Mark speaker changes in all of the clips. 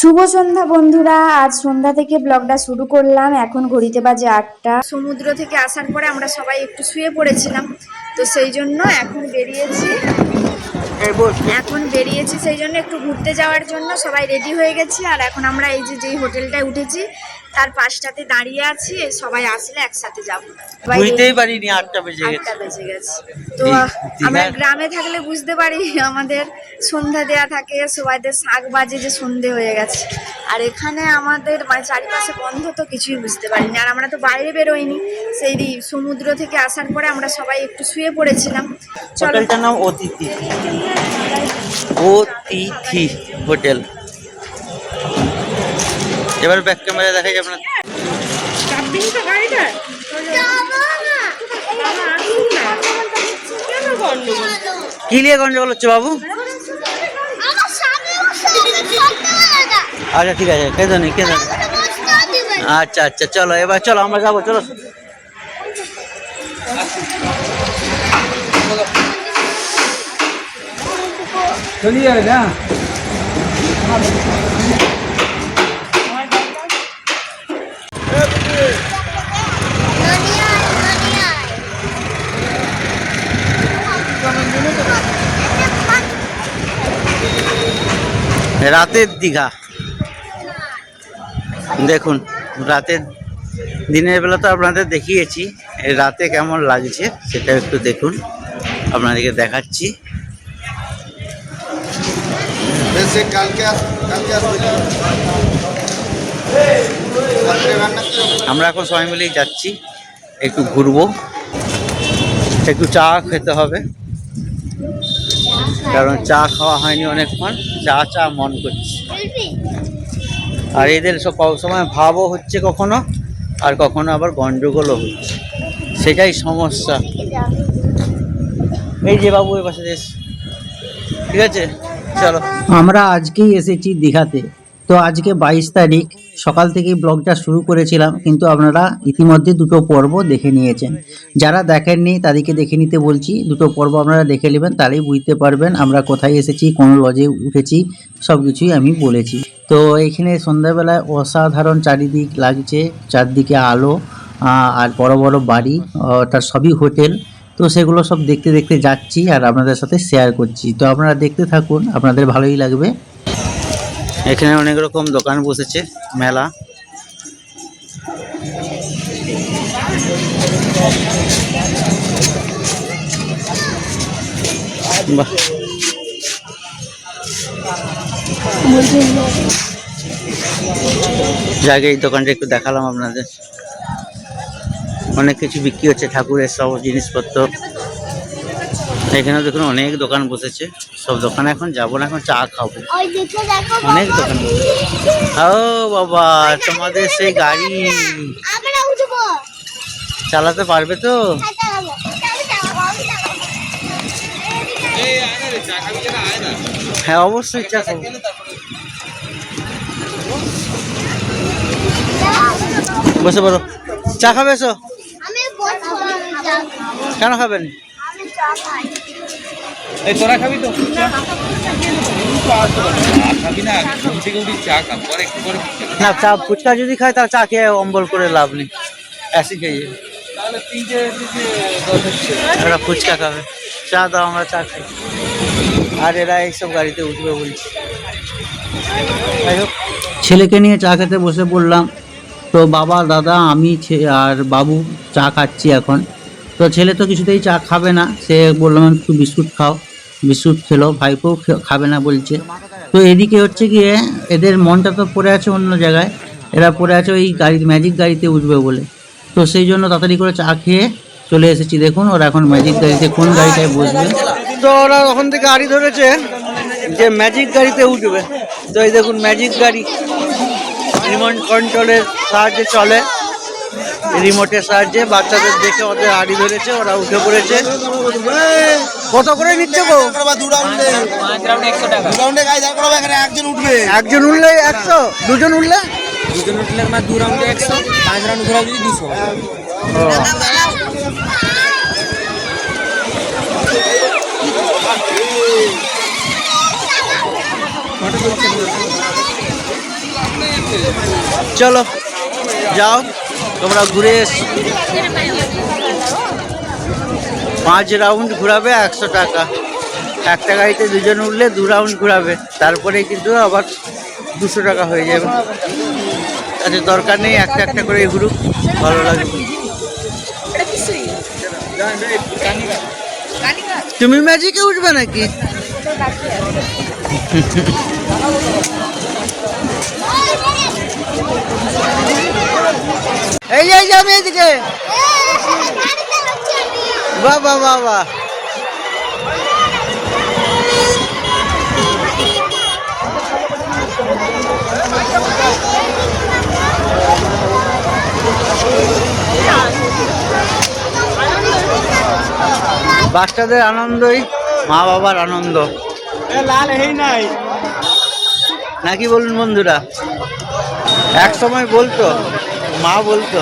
Speaker 1: শুভ সন্ধ্যা বন্ধুরা, আজ সন্ধ্যা থেকে ব্লগটা শুরু করলাম। এখন ঘড়িতে বাজে আটটা। সমুদ্র থেকে আসার পরে আমরা সবাই একটু শুয়ে পড়েছিলাম, তো সেই জন্য এখন বেরিয়েছি। এখন বেরিয়েছি সেই জন্য একটু ঘুরতে যাওয়ার জন্য সবাই রেডি হয়ে গেছি। আর এখন আমরা এই যে যেই হোটেলটায় উঠেছি তার পাশটাতে দাঁড়িয়ে আছি সবাই আসলে একসাথে যাব।
Speaker 2: বুঝতেই পারিনি আটটা বেজে গেছে।
Speaker 1: আটটা বেজে গেছে। তো আমরা গ্রামে থাকলে বুঝতে পারি আমাদের সন্ধ্যা দেয়া থাকে সবাইদের শাক বাজে যে সন্ধে হয়ে গেছে। আর এখানে আমাদের মানে চারিপাশে বন্ধ তো কিছুই বুঝতে পারিনি। আর আমরা তো বাইরে বেরোইনি সেই সমুদ্র থেকে আসার পরে আমরা সবাই একটু শুয়ে পড়েছিলাম। চলো।
Speaker 2: নাম অতিথি। অতিথি হোটেল। এবার ব্যাক ক্যামেরা দেখাই আপনার কি নিয়ে গন্ডগোল হচ্ছে বাবু
Speaker 3: না।
Speaker 2: আচ্ছা ঠিক আছে
Speaker 3: দিবে না।
Speaker 2: আচ্ছা আচ্ছা চলো এবার চলো আমরা যাব চলো
Speaker 3: ননি
Speaker 2: রাতের দীঘা। দেখুন রাতের দিনের বেলা তো আপনাদের দেখিয়েছি রাতে কেমন লাগছে সেটা একটু দেখুন আপনাদেরকে দেখাচ্ছি? আমরা এখন সবাই মিলেই যাচ্ছি একটু ঘুরবো একটু চা খেতে হবে। কারণ চা খাওয়া হয়নি অনেকক্ষণ, চা চা মন করছে। আর এদের সব সময় ভাবও হচ্ছে কখনো, আর কখনো আবার গন্ডগোলও হচ্ছে। সেটাই সমস্যা। এই যে বাবু, এ পাশে এস। ঠিক আছে? চলো।
Speaker 4: আমরা আজকেই এসেছি দীঘাতে। তো আজকে বাইশ তারিখ সকাল থেকেই ব্লগটা শুরু করেছিলাম, কিন্তু আপনারা ইতিমধ্যে দুটো পর্ব দেখে নিয়েছেন। যারা দেখেননি তাদেরকে দেখে নিতে বলছি, দুটো পর্ব আপনারা দেখে নেবেন, তাহলেই বুঝতে পারবেন আমরা কোথায় এসেছি, কোন লজে উঠেছি, সব কিছুই আমি বলেছি। তো এখানে সন্ধ্যাবেলায় অসাধারণ চারিদিক লাগছে, চারদিকে আলো আর বড় বড় বাড়ি তার সবই হোটেল। তো সেগুলো সব দেখতে দেখতে যাচ্ছি আর আপনাদের সাথে শেয়ার করছি। তো আপনারা দেখতে থাকুন, আপনাদের ভালোই লাগবে।
Speaker 2: এখানে অনেক রকম দোকান বসেছে, মেলা। বাহ। যাকে, এই দোকানটা একটু দেখালাম আপনাদের। অনেক কিছু বিক্রি হচ্ছে, ঠাকুরের সব জিনিসপত্র। এখানে দেখুন অনেক দোকান বসেছে। সব দোকানে এখন যাব না এখন চা খাব। অনেক। দোকান ও বাবা তোমাদের সেই গাড়ি। চালাতে পারবে তো?
Speaker 3: হ্যাঁ।
Speaker 2: হ্যাঁ অবশ্যই চা খাব। বসে পড়ো। চা খাবে এসো। কেন খাবেন?
Speaker 3: আমি চা খাই।
Speaker 5: এই তোরা খাবি তো? চা না চা
Speaker 2: ফুচকা যদি খায় তাহলে চা খেয়ে অম্বল করে লাভ নেই। অ্যাসি খেয়ে ওরা ফুচকা খাবে। চা দাও আমরা চা খাই। আর এরা এইসব গাড়িতে উঠবে বলছে। যাই হোক
Speaker 4: ছেলেকে নিয়ে চা খেতে বসে পড়লাম। তো বাবা দাদা আমি ছে- আর বাবু চা খাচ্ছি এখন। তো ছেলে তো কিছুতেই চা খাবে না। সে বললাম একটু বিস্কুট খাও। বিস্কুট খেলো, ভাইপো খাবে না বলছে। তো এদিকে হচ্ছে গিয়ে এদের মনটা তো পড়ে আছে অন্য জায়গায়। এরা পড়ে আছে ওই গাড়ি ম্যাজিক গাড়িতে উঠবে বলে। তো সেই জন্য তাড়াতাড়ি করে চা খেয়ে চলে এসেছি। দেখুন ওরা এখন ম্যাজিক গাড়িতে কোন গাড়িটায় বসবে।
Speaker 2: তো ওরা ওখান থেকে গাড়ি ধরেছে যে ম্যাজিক গাড়িতে উঠবে। তো এই দেখুন ম্যাজিক গাড়ি। রিমোট কন্ট্রোলের সাহায্যে চলে। রিমোটের সাহায্যে বাচ্চাদের দেখে ওদের গাড়ি ধরেছে ওরা উঠে পড়েছে। কত করে নিচ্ছে গো?
Speaker 6: একজন উঠবে
Speaker 2: একজন উঠলে একশো? দুজন উঠলে?
Speaker 5: দুজন উঠলে আমার দু রাউন্ডে একশো পাঁচ রাউন্ড ঘোরা যদি দুশো।
Speaker 2: চলো যাও। তোমরা ঘুরে এসো। পাঁচ রাউন্ড ঘুরাবে একশো টাকা। একটা গাড়িতে দুজন উঠলে দু রাউন্ড ঘুরাবে। তারপরে কিন্তু আবার দুশো টাকা হয়ে যাবে। তাতে দরকার নেই একটা একটা করে ঘুরুক ভালো লাগবে। তুমি ম্যাজিকে উঠবে নাকি? এই এই যে আমি এদিকে। বাহ বাহ বাহ বাহ। বাচ্চাদের আনন্দই মা বাবার আনন্দ। নাকি বলুন বন্ধুরা? এক সময় বলতো মা বলতো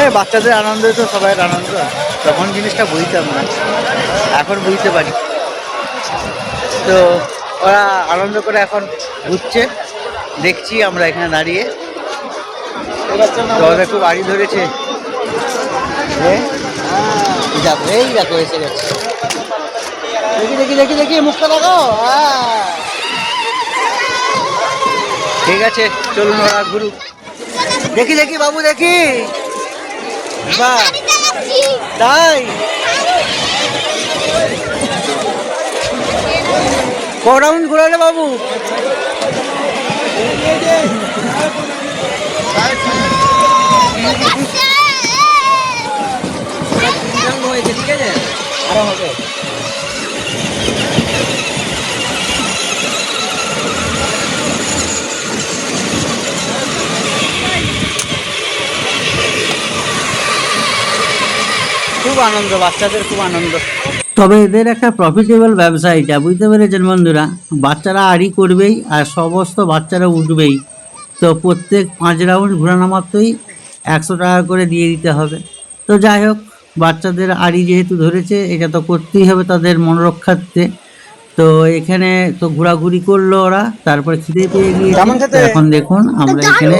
Speaker 2: এ বাচ্চাদের আনন্দই তো সবাই আনন্দ? তখন জিনিসটা বুঝতাম না। এখন বুঝতে পারি। তো ওরা আনন্দ করে এখন ঘুরছে। দেখছি আমরা এখানে দাঁড়িয়ে। তো ওদের খুব আড়ি ধরেছে। এই দেখি দেখি দেখি দেখি মুখটা দেখো। ঠিক আছে, চলুন ওরা ঘুরুক। দেখি দেখি বাবু দেখি। বাহ। তাই। ক রাউন্ড ঘোরালে বাবু।
Speaker 5: ঠিক আছে আরও হবে।
Speaker 2: খুব আনন্দ বাচ্চাদের খুব আনন্দ।
Speaker 4: তবে এদের একটা প্রফিটেবল ব্যবসা এটা বুঝতে পেরেছেন বন্ধুরা? বাচ্চারা আড়ি করবেই আর সমস্ত বাচ্চারা উঠবেই। তো প্রত্যেক পাঁচ রাউন্ড ঘোরানো মাত্রই একশো টাকা করে দিয়ে দিতে হবে। তো যাই হোক বাচ্চাদের আড়ি যেহেতু ধরেছে এটা তো করতেই হবে তাদের মনোরক্ষার্থে। তো এখানে তো ঘোরাঘুরি করল ওরা তারপরে খিদে পেয়ে? তো এখন দেখুন আমরা এখানে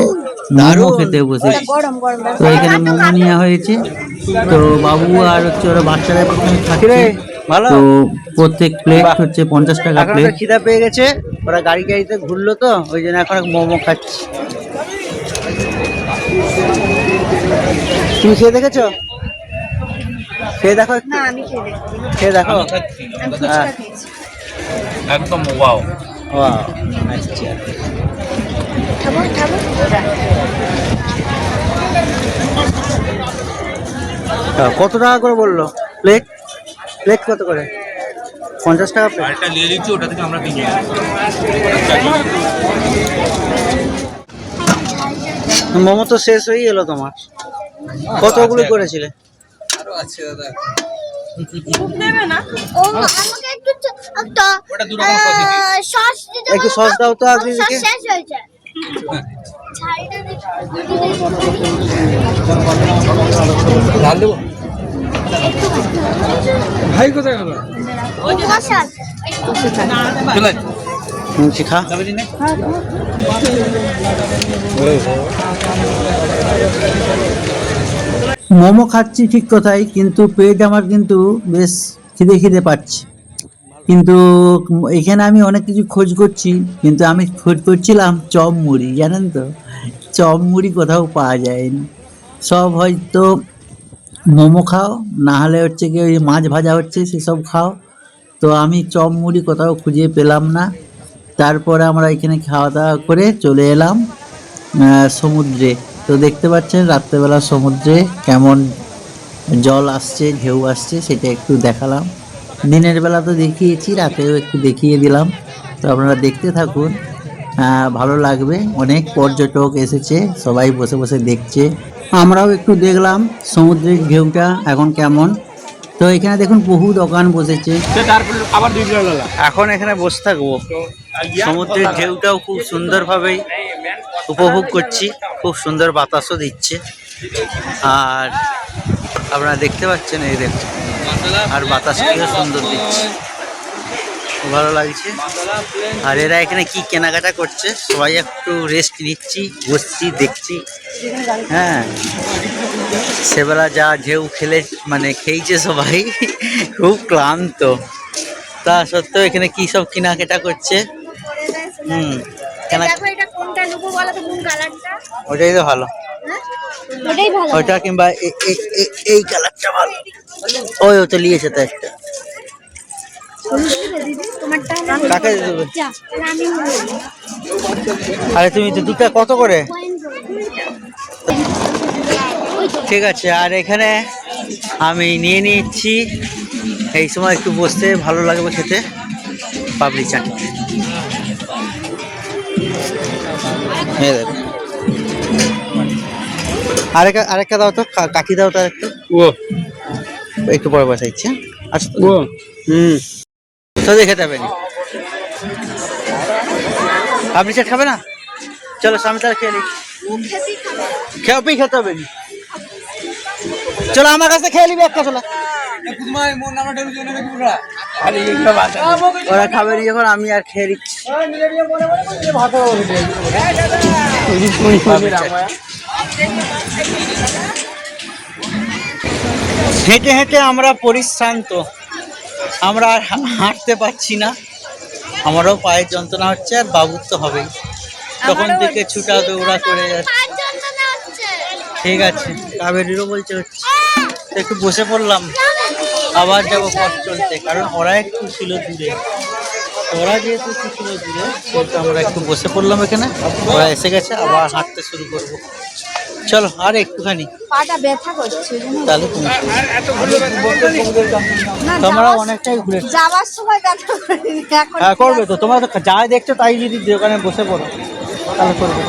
Speaker 4: মোমো খেতে বসেছি।
Speaker 1: গরম
Speaker 4: তো এখানে মোমো নেওয়া হয়েছে। তো বাবু আর হচ্ছে ওরা বাচ্চারা প্রথমে খাচ্ছে।
Speaker 2: ভালো।
Speaker 4: তো প্রত্যেক প্লেট হচ্ছে পঞ্চাশ টাকা
Speaker 2: এখন
Speaker 4: প্লেট
Speaker 2: খিদা পেয়ে গেছে ওরা গাড়ি গাড়িতে ঘুরলো তো ওই জন্য এখন মোমো খাচ্ছি। তুমি খেয়ে দেখেছ? খেয়ে দেখো একটু।
Speaker 1: না আমি খেয়ে
Speaker 2: খেয়ে দেখো। হ্যাঁ।
Speaker 6: একদম ওয়াও
Speaker 2: Wow, আচ্ছা
Speaker 1: খাব
Speaker 2: তা কত টাকা করে বলল? প্লেট প্লেট কত করে? পঞ্চাশ টাকা প্লেট
Speaker 6: গাড়িটা নিয়ে নিচ্ছি ওটা থেকে আমরা কিনে
Speaker 2: মোমো তো শেষ হয়ে গেল তোমার। কতগুলো করেছিলে?
Speaker 5: আরও আছে দাদা।
Speaker 3: একটু সস?
Speaker 2: দাও তো আগে
Speaker 3: শেষ হয়েছে।
Speaker 5: দেবো ভাই কোথায় গেল?
Speaker 4: মোমো খাচ্ছি ঠিক কথাই কিন্তু পেট আমার কিন্তু বেশ খিদে খিদে পাচ্ছে। কিন্তু এখানে আমি অনেক কিছু খোঁজ করছি, কিন্তু আমি খোঁজ করছিলাম চপ মুড়ি জানেন তো? চপ মুড়ি কোথাও পাওয়া যায়নি। সব হয়তো মোমো খাও, না হলে হচ্ছে কি ওই মাছ ভাজা হচ্ছে, সেসব খাও। তো আমি চপ মুড়ি কোথাও খুঁজে পেলাম না। তারপরে আমরা এখানে খাওয়া দাওয়া করে চলে এলাম সমুদ্রে। তো দেখতে পাচ্ছেন রাত্রেবেলা সমুদ্রে কেমন জল আসছে, ঢেউ আসছে, সেটা একটু দেখালাম। দিনের বেলা তো দেখিয়েছি রাতেও একটু দেখিয়ে দিলাম। তো আপনারা দেখতে থাকুন আহ, ভালো লাগবে। অনেক পর্যটক এসেছে সবাই বসে বসে দেখছে। আমরাও একটু দেখলাম সমুদ্রের ঢেউটা এখন কেমন। তো এখানে দেখুন বহু দোকান বসেছে।
Speaker 5: আবার
Speaker 2: এখন এখানে বসে থাকব। সমুদ্রের ঢেউটাও খুব সুন্দরভাবেই উপভোগ করছি খুব সুন্দর বাতাসও দিচ্ছে। আর আপনারা দেখতে পাচ্ছেন এই দেখছেন আর বাতাসটিও সুন্দর দিচ্ছে। ভালো লাগছে। আর এরা এখানে কি কেনাকাটা করছে সবাই একটু রেস্ট নিচ্ছি বসছি দেখছি। হ্যাঁ। সেবেলা যা ঢেউ খেলে মানে খেয়েছে সবাই খুব ক্লান্ত। তা সত্ত্বেও এখানে কি সব কেনাকাটা করছে? হুম ওটাই তো ভালো।
Speaker 3: ওটাই ভালো।
Speaker 2: ওইটা কিংবা এই কালারটা ভালো। ওই ও তো নিয়েছে তো একটা। কাকে দেবে আরে তুমি তো দুটা কত করে? ঠিক আছে আর এখানে আমি নিয়ে নিচ্ছি। এই সময় একটু বসতে ভালো লাগবে খেতে। পাবলি চাট। আরেকটা আরেকটা দাও তো কাকি দাও তো আরেকটা। একটু পরে বসাইছি। আচ্ছা হুম। তো দেখে যাবে না আপনি চাট খাবে না? চলো স্বামী তার খেয়ে খেয়ে খেতে হবে। চলো আমার কাছে খেয়ে নিবি একটা চলো। ওরা খাবে নি যখন আমি আর খেয়ে নিচ্ছি। হেঁটে হেঁটে আমরা পরিশ্রান্ত। আমরা আর হাঁটতে পারছি না। আমারও পায়ের যন্ত্রণা হচ্ছে আর বাবুর তো হবেই। তখন থেকে ছুটা দৌড়া করে যাচ্ছে। ঠিক আছে কাবেরিরও বলছে হচ্ছে। একটু বসে পড়লাম। আবার যাব পথ চলতে কারণ ওরা একটু ছিল দূরে। ওরা যেহেতু একটু ছিল দূরে সেহেতু আমরা একটু বসে পড়লাম এখানে। ওরা এসে গেছে আবার হাঁটতে শুরু করব। চলো আর একটুখানি।
Speaker 1: পাটা ব্যথা করছে
Speaker 2: তাহলে তোমরা অনেকটাই ঘুরে
Speaker 1: যাওয়ার সময় ব্যথা
Speaker 2: হ্যাঁ করবে তো। তোমরা তো যা দেখছ তাই যদি দোকানে বসে পড়ো তাহলে করবে।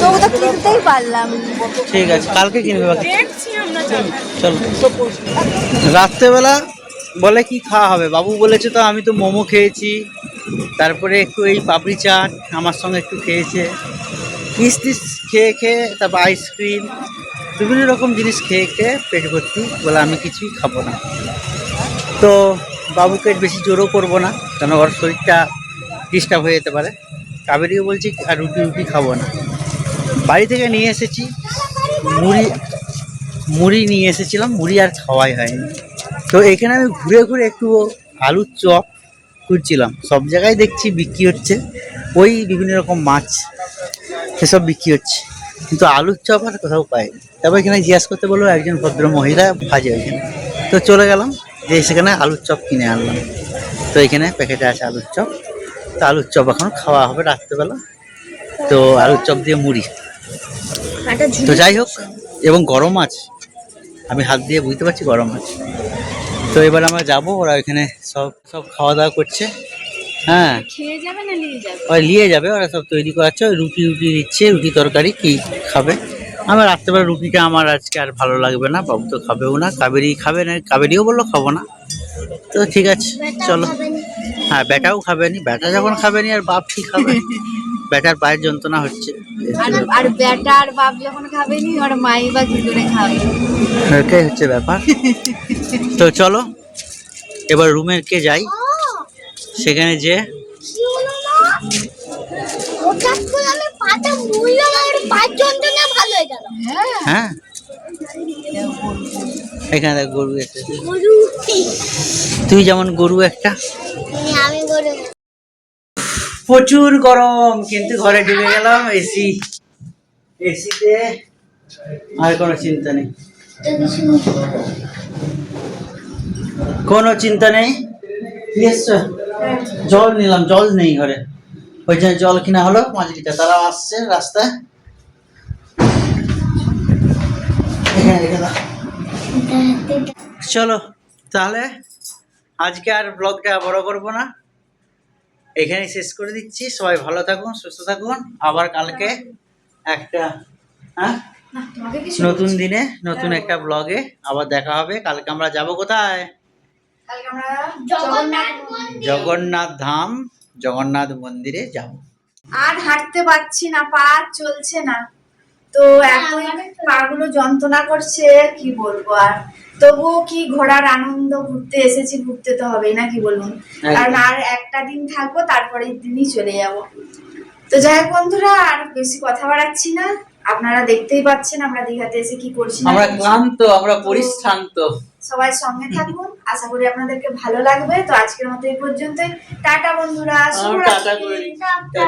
Speaker 1: তবু তো কিনতেই পারলাম।
Speaker 2: ঠিক আছে কালকে কিনবে বাকি। চলো। রাত্রেবেলা বলে কি খাওয়া হবে? বাবু বলেছে তো আমি তো মোমো খেয়েছি তারপরে একটু এই পাপড়ি চাট আমার সঙ্গে একটু খেয়েছে। মিস টিস খেয়ে খেয়ে, তারপর আইসক্রিম, বিভিন্ন রকম জিনিস খেয়ে খেয়ে পেট ভর্তি বলে আমি কিছুই খাব না। তো বাবুকে বেশি জোরও করব না কেন ওর শরীরটা ডিস্টার্ব হয়ে যেতে পারে। কাবেরিও বলছি আর রুটি রুটি খাব না। বাড়ি থেকে নিয়ে এসেছি, মুড়ি মুড়ি নিয়ে এসেছিলাম, মুড়ি আর খাওয়াই হয়নি। তো এখানে আমি ঘুরে ঘুরে একটু আলুর চপ খুঁজছিলাম। সব জায়গায় দেখছি বিক্রি হচ্ছে। ওই বিভিন্ন রকম মাছ সেসব বিক্রি হচ্ছে। কিন্তু আলুর চপ আর কোথাও পাইনি। তারপর এখানে জিজ্ঞাসা করতে বলল একজন ভদ্র মহিলা ভাজে ওইখানে তো চলে গেলাম যে সেখানে আলুর চপ কিনে আনলাম। তো এখানে প্যাকেটে আছে আলুর চপ। তো আলুর চপ এখন খাওয়া হবে রাত্রেবেলা। তো আলুর চপ দিয়ে মুড়ি। তো যাই হোক এবং গরম আছে। আমি হাত দিয়ে বুঝতে পারছি গরম আছে। তো এবার আমরা যাব ওরা এখানে সব সব খাওয়া দাওয়া করছে। হ্যাঁ।
Speaker 1: খেয়ে নিয়ে যাবে?
Speaker 2: ওরা নিয়ে যাবে ওরা সব তৈরি করাচ্ছে। ওই রুটি রুটি দিচ্ছে রুটি তরকারি কি খাবে? আমার রাত্রেবেলা রুটিটা আমার আজকে আর ভালো লাগবে না বাবু তো খাবেও না কাবেরি খাবে না কাবেরিও বলল খাব না। তো ঠিক আছে চলো। হ্যাঁ ব্যাটাও খাবে নি ব্যাটা যখন খাবে নি আর বাপ কি খাবে? ব্যাটার পায়ের যন্ত্রণা হচ্ছে।
Speaker 1: আর আর বেটা আর বাপ যখন খাবে নি আর মাই বা কি করে খাবে?
Speaker 2: এটাই হচ্ছে ব্যাপার। তো চলো এবার রুমের কে যাই? সেখানে যে
Speaker 3: হয়ে গেল।
Speaker 2: হ্যাঁ। এখানে দেখ গরু
Speaker 3: গরু
Speaker 2: তুই যেমন গরু একটা।
Speaker 3: না।
Speaker 2: প্রচুর গরম কিন্তু ঘরে ঢুকে গেলাম এসি এসিতে আর কোনো চিন্তা নেই। কোনো চিন্তা নেই? এসছো? জল নিলাম জল নেই ঘরে। ওই জন্য জল কিনা হলো পাঁচ লিটার তারা আসছে রাস্তায়। চলো তাহলে আজকে আর ব্লগটা বড় করব না। এখানে শেষ করে দিচ্ছি। সবাই ভালো থাকুন সুস্থ থাকুন। আবার কালকে একটা হ্যাঁ? নতুন দিনে নতুন একটা ব্লগে আবার দেখা হবে। কালকে আমরা যাব কোথায়?
Speaker 3: জগন্নাথ
Speaker 2: ধাম জগন্নাথ মন্দিরে যাব।
Speaker 1: আর হাঁটতে পারছি না পা চলছে না। তো পাগুলো যন্ত্রণা করছে কি বলব? আর তবুও কি ঘোরার আনন্দ ঘুরতে এসেছি ঘুরতে তো হবেই না কি বলুন? কারণ আর একটা দিন থাকব তারপরের দিনই চলে যাব। তো যাই হোক বন্ধুরা আর বেশি কথা বাড়াচ্ছি না। আপনারা দেখতেই পাচ্ছেন আমরা দীঘাতে এসে কি করছি
Speaker 2: আমরা ক্লান্ত আমরা পরিশ্রান্ত।
Speaker 1: সবাই সঙ্গে থাকুন। আশা করি আপনাদেরকে ভালো লাগবে। তো আজকের মতো এই পর্যন্তই। টাটা বন্ধুরা।
Speaker 2: টাটা দিচ্ছি।
Speaker 3: টাটা।